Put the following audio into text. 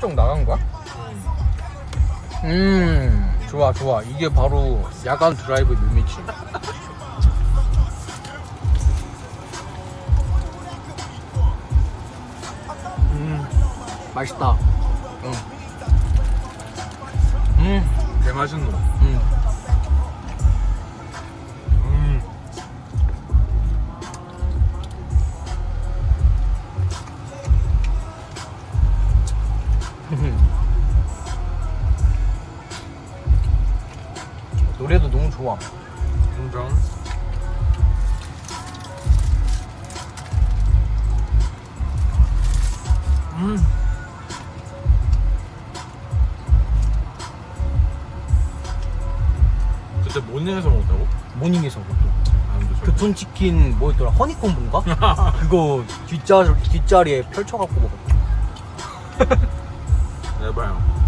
좀 나간 거야? 음 좋아 좋아 이게 바로 야간 드라이브 묘미지 음 맛있다 응. 음, 개 맛있노 음. 노래도 너무 좋아. 인정. 음. 그때 모닝에서 먹었다고? 모닝에서 그것도 아 근데 저 교촌치킨 뭐였더라? 허니콤보인가? 그거 뒷자, 뒷자리에 펼쳐갖고 먹었다 Brown.